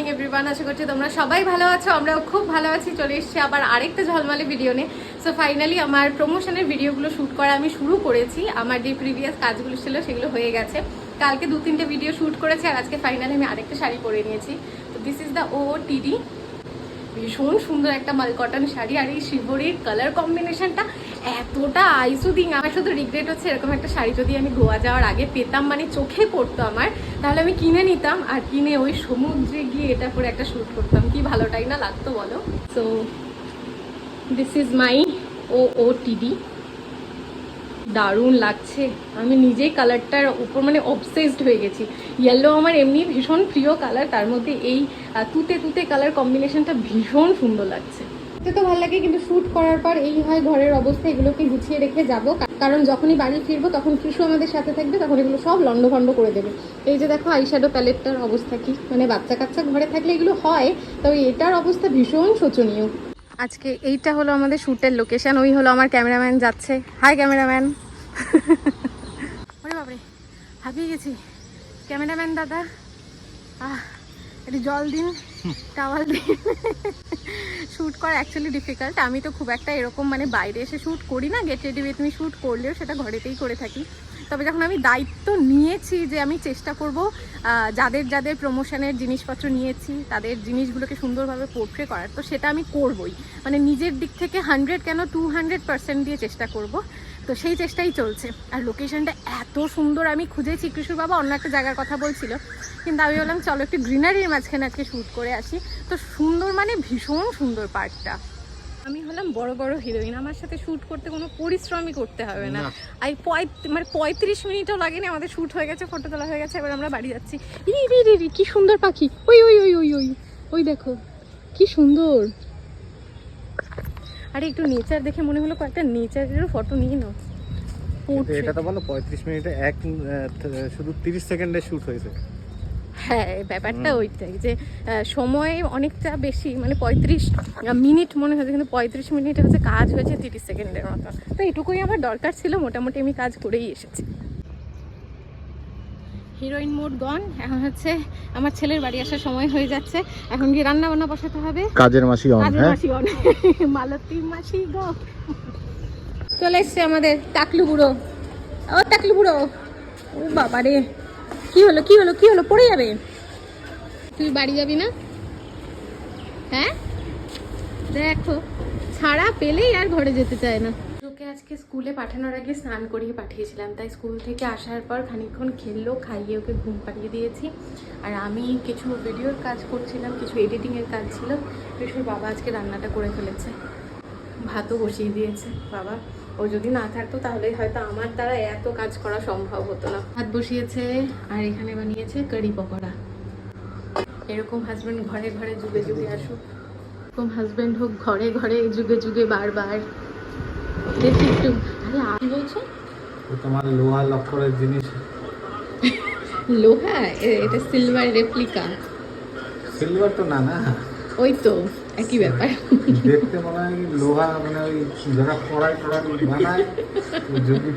Morning everyone আশা করছি তোমরা সবাই ভালো আছো, আমরাও খুব ভালো আছি। চলে এসেছি আবার আরেকটা ঝলমালে ভিডিও নিয়ে। সো ফাইনালি আমার প্রমোশনের ভিডিওগুলো শ্যুট করা আমি শুরু করেছি। আমার যে প্রিভিয়াস কাজগুলো ছিল, সেগুলো হয়ে গেছে। কালকে দু তিনটে ভিডিও শ্যুট করেছি, আর আজকে ফাইনালি আমি আরেকটা শাড়ি পরে নিয়েছি। তো দিস ইজ দ্য ও টিডি ভীষণ সুন্দর একটা মাল কটন শাড়ি আর এই শিবরির কালার কম্বিনেশনটা এতটা আইসুদিং আমার শুধু রিগ্রেট হচ্ছে এরকম একটা শাড়ি যদি আমি গোয়া যাওয়ার আগে পেতাম মানে চোখে পড়তো আমার, তাহলে আমি কিনে নিতাম আর কিনে ওই সমুদ্রে গিয়ে এটা পরে একটা শ্যুট করতাম। কি ভালোটাই না? লাগতো বলো? So this is my O O T D দারুণ লাগছে। আমি নিজেই কালারটার উপর মানে অবসেসড হয়ে গেছি। ইয়েলো আমার এমনি ভীষণ প্রিয় কালার তার মধ্যে এই তুতে তুতে কালার কম্বিনেশনটা ভীষণ সুন্দর লাগছে। দেখতে তো ভালো লাগে, কিন্তু শ্যুট করার পর এই হয় ঘরের অবস্থা, এগুলোকে গুছিয়ে রেখে যাব। কারণ যখনই বাড়ি ফিরবো, তখন কৃষু আমাদের সাথে থাকবে, তখন এগুলো সব লন্ডভন্ড করে দেবে। এই যে দেখো আইশ্যাডো প্যালেটটার অবস্থা কি? মানে বাচ্চা কাচ্চা ঘরে থাকলে এগুলো হয়, তবে এটার অবস্থা ভীষণ শোচনীয়। আজকে এইটা হলো আমাদের শ্যুটের লোকেশন ওই হলো আমার ক্যামেরাম্যান যাচ্ছে। Hi cameraman. ওরে বাবরে হাঁপিয়ে গেছি। ক্যামেরাম্যান দাদা, আহ, একটু জল দিন, টাওয়াল দিন। শ্যুট করা অ্যাকচুয়ালি ডিফিকাল্ট আমি তো খুব একটা এরকম মানে বাইরে এসে শ্যুট করি না get ready with me shoot করলেও সেটা ঘরেতেই করে থাকি। তবে যখন আমি দায়িত্ব নিয়েছি যে আমি চেষ্টা করব যাদের যাদের প্রমোশনের জিনিসপত্র নিয়েছি, তাদের জিনিসগুলোকে সুন্দরভাবে পোর্ট্রে করার, তো সেটা আমি করবই। মানে নিজের দিক থেকে হান্ড্রেড কেন টু হান্ড্রেড পার্সেন্ট দিয়ে চেষ্টা করব, তো সেই চেষ্টাই চলছে। আর লোকেশনটা এত সুন্দর, আমি খুঁজেছি কৃষুর বাবা, অন্য একটা জায়গার কথা বলছিল। কিন্তু আমি বললাম, চলো একটু গ্রিনারির মাঝখানে আজকে শ্যুট করে আসি। তো সুন্দর মানে ভীষণ সুন্দর পার্কটা আমি হলাম বড় বড় হিরোইন আমার সাথে শ্যুট করতে কোনো পরিশ্রমই করতে হবে না। পঁয়- মানে পঁয়ত্রিশ মিনিটও লাগেনি আমাদের শ্যুট হয়ে গেছে ফটো তোলা হয়ে গেছে এবার আমরা বাড়ি যাচ্ছি। ইরি রি রি রি কি সুন্দর পাখি। ওই ওই ওই ওই ওই ওই দেখো কি সুন্দর। আরে একটু নেচার দেখে মনে হলো কয়েকটা নেচারেরও ফটো নিয়ে নাও। এটা তো বলো পঁয়ত্রিশ মিনিটে এক শুধু তিরিশ সেকেন্ডে শুট হয়েছে। হ্যাঁ ব্যাপারটা ওইটাই যে সময় অনেকটা বেশি মানে পঁয়ত্রিশ মিনিট মনে হচ্ছে কিন্তু পঁয়ত্রিশ মিনিটে হচ্ছে কাজ হয়েছে তিরিশ সেকেন্ডের মতো। তো এটুকুই আমার দরকার ছিল মোটামুটি আমি কাজ করেই এসেছি। হিরোইন মোড গন এখন হচ্ছে আমার ছেলের বাড়ি আসার সময় হয়ে যাচ্ছে। এখন কি রান্না বান্না বসাতে হবে। কাজের মাসি অন কাজের হ্যাঁ? মাসি অন মালতী মাসি গো চলে এসছে আমাদের টাকলু বুড়ো। ও টাকলু বুড়ো। ও বাবা রে কি হলো কি হলো কি হলো? পড়ে যাবে। তুই বাড়ি যাবি না? হ্যাঁ? দেখো ছাড়া পেলেই আর ঘরে যেতে চায় না। ওকে আজকে স্কুলে পাঠানোর আগে স্নান করিয়ে পাঠিয়েছিলাম তাই স্কুল থেকে আসার পর খানিকক্ষণ খেললো খাইয়ে ওকে ঘুম পাড়িয়ে দিয়েছি। আর আমি কিছু ভিডিওর কাজ করছিলাম কিছু এডিটিংয়ের কাজ ছিল কৃষ্ণর বাবা আজকে রান্নাটা করে ফেলেছে। ভাতও বসিয়ে দিয়েছে বাবা। ও যদি না থাকতো তাহলে হয়তো আমার দ্বারা এত কাজ করা সম্ভব হতো না। ভাত বসিয়েছে আর এখানে বানিয়েছে কারি পকোড়া। এরকম হাজবেন্ড ঘরে ঘরে যুগে যুগে আসুক। এরকম হাজবেন্ড হোক ঘরে ঘরে যুগে যুগে বারবার। দেখি একটু। আরে আর বলছো? তোমার লোহা লক্করের জিনিস। লোহা? এটা সিলভার রেপ্লিকা সিলভার তো না না। ওই তো। একই ব্যাপার। দেখতে মনে হয় লোহা মানে ওই যারা কড়াই টড়াই বানায় ওই জুগি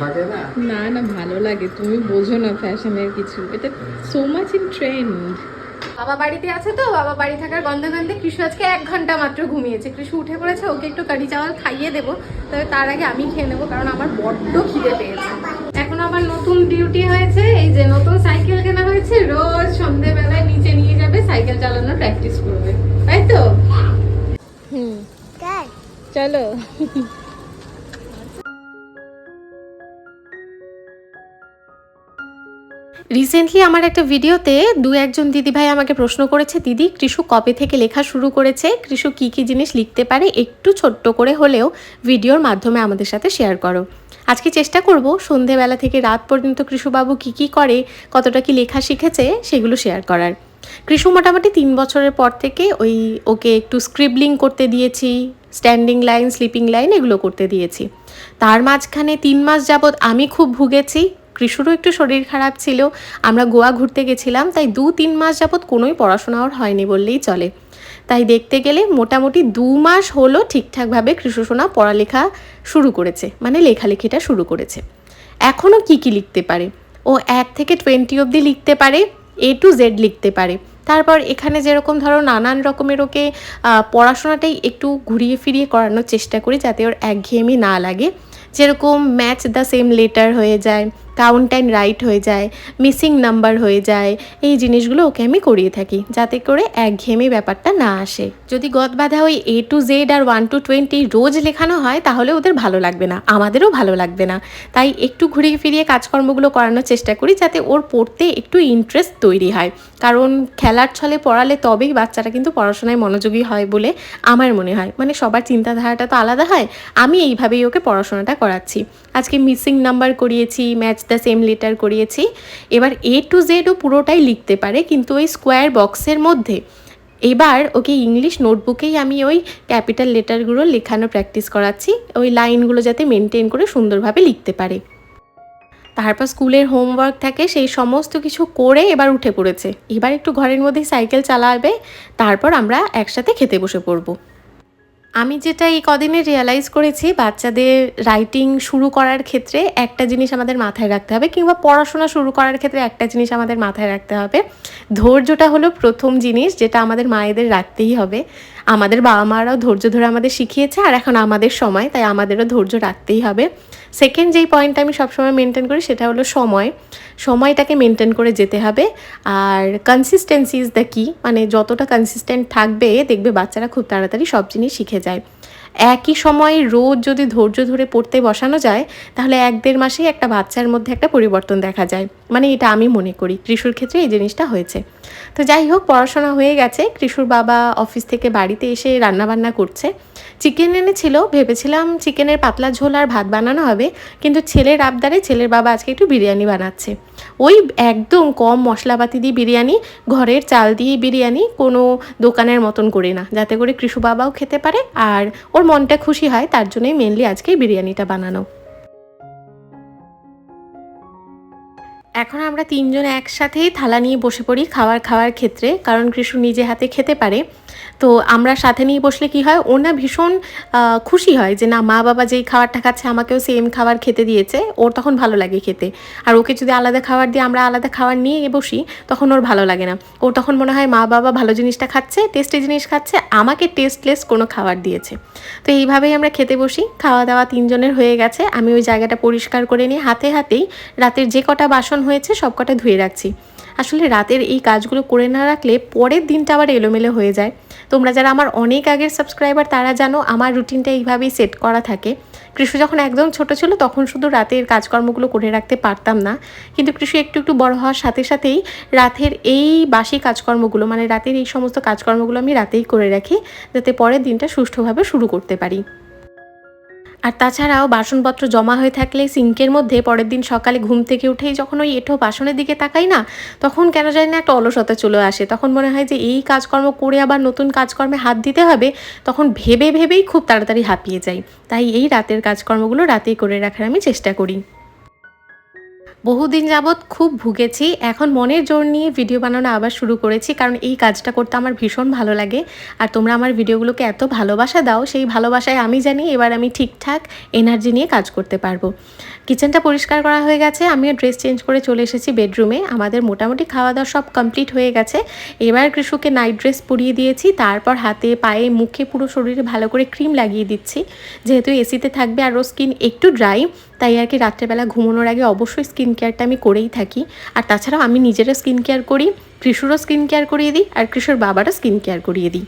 থাকে না। না না ভালো লাগে। তুমি বোঝো না ফ্যাশনের কিছু। এটা সো মাচ ইন ট্রেন্ড বাবা বাড়িতে আছে তো? বাবা বাড়ি থাকার গন্ধে গন্ধে কৃষু আজকে এক ঘণ্টা মাত্র ঘুমিয়েছে। কৃষু উঠে পড়েছে ওকে একটু কারি চাওয়াল খাইয়ে দেবো। তবে তার আগে আমি খেয়ে নেব কারণ আমার বড্ড খিদে পেয়েছে। এখন আমার নতুন ডিউটি হয়েছে এই যে নতুন সাইকেল কেনা হয়েছে রোজ সন্ধেবেলায় নিচে নিয়ে যাবে সাইকেল চালানোর প্র্যাকটিস করবে। তাই তো? হুম। চলো। রিসেন্টলি আমার একটা ভিডিওতে দু একজন দিদিভাই আমাকে প্রশ্ন করেছে দিদি কৃষু কবে থেকে লেখা শুরু করেছে? কৃষু কী কী জিনিস লিখতে পারে? একটু ছোট্ট করে হলেও ভিডিওর মাধ্যমে আমাদের সাথে শেয়ার করো। আজকে চেষ্টা করব সন্ধেবেলা থেকে রাত পর্যন্ত কৃষুবাবু কি কি করে, কতটা কি লেখা শিখেছে সেগুলো শেয়ার করার। কৃষু মোটামুটি তিন বছরের পর থেকে ওই ওকে একটু স্ক্রিবলিং করতে দিয়েছি স্ট্যান্ডিং লাইন স্লিপিং লাইন এগুলো করতে দিয়েছি। তার মাঝখানে তিন মাস যাবৎ আমি খুব ভুগেছি কৃষুরও একটু শরীর খারাপ ছিল। আমরা গোয়া ঘুরতে গেছিলাম, তাই দু তিন মাস যাবৎ কোনোই পড়াশোনা ওর হয়নি বললেই চলে। তাই দেখতে গেলে মোটামুটি দু মাস হলো ঠিকঠাকভাবে কৃষুসোনা পড়ালেখা শুরু করেছে মানে লেখালেখিটা শুরু করেছে। এখনও কি কি লিখতে পারে? ও এক থেকে টোয়েন্টি অবধি লিখতে পারে, এ টু জেড লিখতে পারে। তারপর এখানে যেরকম ধরো নানান রকমের ওকে পড়াশোনাটাই একটু ঘুরিয়ে ফিরিয়ে করানোর চেষ্টা করি যাতে ওর একঘেয়েমি না লাগে। যেরকম ম্যাচ দ্য সেম লেটার হয়ে যায় কাউন্ট অ্যান্ড রাইট হয়ে যায় মিসিং নাম্বার হয়ে যায়, এই জিনিসগুলো ওকে আমি করিয়ে থাকি যাতে করে একঘেয়েমি ব্যাপারটা না আসে। যদি গদ বাঁধা ওই এ টু জেড আর ওয়ান টু টোয়েন্টি রোজ লেখানো হয়, তাহলে ওদের ভালো লাগবে না, আমাদেরও ভালো লাগবে না। তাই একটু ঘুরিয়ে ফিরিয়ে কাজকর্মগুলো করানোর চেষ্টা করি যাতে ওর পড়তে একটু ইন্টারেস্ট তৈরি হয়। কারণ খেলার ছলে পড়ালে তবেই বাচ্চারা কিন্তু পড়াশোনায় মনোযোগী হয় বলে আমার মনে হয়। মানে সবার চিন্তাধারাটা তো আলাদা হয়, আমি এইভাবেই ওকে পড়াশোনাটা করাচ্ছি। আজকে মিসিং নাম্বার করিয়েছি ম্যাচ দ্য সেম লেটার করিয়েছি। এবার এ টু জেডও পুরোটাই লিখতে পারে, কিন্তু ওই স্কোয়ার বক্সের মধ্যে। এবার ওকে ইংলিশ নোটবুকেই আমি ওই ক্যাপিটাল লেটারগুলো লেখানো প্র্যাকটিস করাচ্ছি, ওই লাইনগুলো যাতে মেনটেন করে সুন্দরভাবে লিখতে পারে। তারপর স্কুলের হোমওয়ার্ক থাকে, সেই সমস্ত কিছু করে এবার উঠে পড়েছে। এবার একটু ঘরের মধ্যেই সাইকেল চালাবে, তারপর আমরা একসাথে খেতে বসে পড়ব। আমি যেটা এই কদিনে রিয়ালাইজ করেছি, বাচ্চাদের রাইটিং শুরু করার ক্ষেত্রে একটা জিনিস আমাদের মাথায় রাখতে হবে কিংবা পড়াশোনা শুরু করার ক্ষেত্রে একটা জিনিস আমাদের মাথায় রাখতে হবে। ধৈর্যটা হলো প্রথম জিনিস যেটা আমাদের মায়েদের রাখতেই হবে। আমাদের বাবা মারাও ধৈর্য ধরে আমাদের শিখিয়েছে, আর এখন আমাদের সময়, তাই আমাদেরও ধৈর্য রাখতেই হবে। সেকেন্ড যেই পয়েন্টটা আমি সবসময় মেনটেন করি, সেটা হলো সময়। সময়টাকে মেনটেন করে যেতে হবে। আর কনসিস্টেন্সি ইজ দ্য কি মানে যতটা কনসিস্টেন্ট থাকবে, দেখবে বাচ্চারা খুব তাড়াতাড়ি সব জিনিস শিখে যায়। একই সময়ে রোজ যদি ধৈর্য ধরে পড়তে বসানো যায়, তাহলে এক দেড় মাসেই একটা বাচ্চার মধ্যে একটা পরিবর্তন দেখা যায়। মানে এটা আমি মনে করি। কৃষুর ক্ষেত্রে এই জিনিসটা হয়েছে। তো যাই হোক পড়াশোনা হয়ে গেছে। কৃষুর বাবা অফিস থেকে বাড়িতে এসে রান্নাবান্না করছে। চিকেন এনেছিল, ভেবেছিলাম চিকেনের পাতলা ঝোল আর ভাত বানানো হবে, কিন্তু ছেলের আবদারে ছেলের বাবা আজকে একটু বিরিয়ানি বানাচ্ছে। ওই একদম কম মশলাপাতি দিয়ে বিরিয়ানি, ঘরের চাল দিয়ে বিরিয়ানি কোনো দোকানের মতন করে না, যাতে করে কৃষু বাবাও খেতে পারে আর ওর মনটা খুশি হয়, তার জন্যই মেনলি আজকে বিরিয়ানিটা বানানো। এখন আমরা তিনজন একসাথেই থালা নিয়ে বসে পড়ি খাবার খাওয়ার ক্ষেত্রে, কারণ কৃষ্ণ নিজে হাতে খেতে পারে। তো আমরা সাথে নিয়ে বসলে কি হয়? ও না ভীষণ খুশি হয় যে না, মা বাবা যেই খাবারটা খাচ্ছে আমাকেও সেম খাবার খেতে দিয়েছে। ওর তখন ভালো লাগে খেতে। আর ওকে যদি আলাদা খাবার দিয়ে আমরা আলাদা খাবার নিয়ে বসি, তখন ওর ভালো লাগে না। ওর তখন মনে হয় মা বাবা ভালো জিনিসটা খাচ্ছে টেস্টি জিনিস খাচ্ছে, আমাকে টেস্টলেস কোনো খাবার দিয়েছে। তো এইভাবেই আমরা খেতে বসি। খাওয়া দাওয়া তিনজনের হয়ে গেছে। আমি ওই জায়গাটা পরিষ্কার করে নিয়ে হাতে হাতেই রাতের যে কটা বাসন হয়েছে, সব কটা ধুয়ে রাখছি। আসলে রাতের এই কাজগুলো করে না রাখলে পরের দিনটা আবার এলোমেলো হয়ে যায়। তোমরা যারা আমার অনেক আগের সাবস্ক্রাইবার তারা জানো আমার রুটিনটা এইভাবেই সেট করা থাকে। কৃষু যখন একদম ছোট ছিল, তখন শুধু রাতের কাজকর্মগুলো করে রাখতে পারতাম না। কিন্তু কৃষু একটু একটু বড় হওয়ার সাথে সাথেই রাতের এই বাসি কাজকর্মগুলো মানে রাতের এই সমস্ত কাজকর্মগুলো আমি রাতেই করে রাখি, যাতে পরের দিনটা সুষ্ঠুভাবে শুরু করতে পারি। আর তাছাড়াও বাসনপত্র জমা হয়ে থাকলে সিঙ্কের মধ্যে পরের দিন সকালে ঘুম থেকে উঠেই যখন ওই এঠো বাসনের দিকে তাকাই না, তখন কেন জানি না একটা অলসতা চলে আসে। তখন মনে হয় যে এই কাজকর্ম করে আবার নতুন কাজকর্মে হাত দিতে হবে, তখন ভেবে ভেবেই খুব তাড়াতাড়ি হাঁপিয়ে যাই। তাই এই রাতের কাজকর্মগুলো রাতেই করে রাখার আমি চেষ্টা করি। বহুদিন যাবৎ খুব ভুগেছি। এখন মনের জোর নিয়ে ভিডিও বানানো আবার শুরু করেছি, কারণ এই কাজটা করতে আমার ভীষণ ভালো লাগে। আর তোমরা আমার ভিডিওগুলোকে এত ভালোবাসা দাও, সেই ভালোবাসায় আমি জানি এবার আমি ঠিকঠাক এনার্জি নিয়ে কাজ করতে পারব। কিচেনটা পরিষ্কার করা হয়ে গেছে, আমিও ড্রেস চেঞ্জ করে চলে এসেছি বেডরুমে আমাদের মোটামুটি খাওয়া দাওয়া সব কমপ্লিট হয়ে গেছে। এবার কৃষুকে নাইট ড্রেস পরিয়ে দিয়েছি, তারপর হাতে, পায়ে, মুখে পুরো শরীরে ভালো করে ক্রিম লাগিয়ে দিচ্ছি। যেহেতু এসিতে থাকবে আর ওর স্কিন একটু ড্রাই তাই আর কি রাত্রেবেলা ঘুমানোর আগে অবশ্যই স্কিন কেয়ারটা আমি করেই থাকি। আর তাছাড়াও আমি নিজেরও স্কিন কেয়ার করি, কৃষুরও স্কিন কেয়ার করিয়ে দিই, আর কৃষুর বাবারও স্কিন কেয়ার করিয়ে দিই।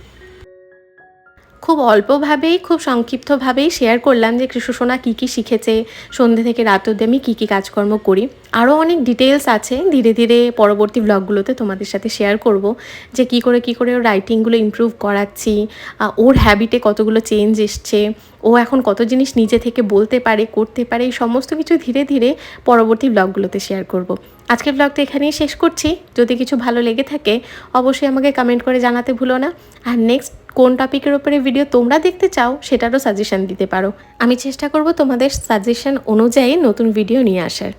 খুব অল্পভাবেই, খুব সংক্ষিপ্তভাবেই শেয়ার করলাম যে কৃষ্ণ সোনা কী কী শিখেছে সন্ধ্যে থেকে রাত অবধি আমি কী কী কাজকর্ম করি। আরও অনেক ডিটেলস আছে, ধীরে ধীরে পরবর্তী ব্লগগুলোতে তোমাদের সাথে শেয়ার করব, যে কী করে কী করে ওর রাইটিংগুলো ইমপ্রুভ করাচ্ছি ওর হ্যাবিটে কতগুলো চেঞ্জ এসছে, ও এখন কত জিনিস নিজে থেকে বলতে পারে, করতে পারে, এই সমস্ত কিছু ধীরে ধীরে পরবর্তী ব্লগগুলোতে শেয়ার করব। আজকের ব্লগটা এখানেই শেষ করছি। যদি কিছু ভালো লেগে থাকে, অবশ্যই আমাকে কমেন্ট করে জানাতে ভুলো না। আর নেক্সট কোন টপিকের ওপরে ভিডিও তোমরা দেখতে চাও, সেটারও সাজেশান দিতে পারো। আমি চেষ্টা করব তোমাদের সাজেশান অনুযায়ী নতুন ভিডিও নিয়ে আসার।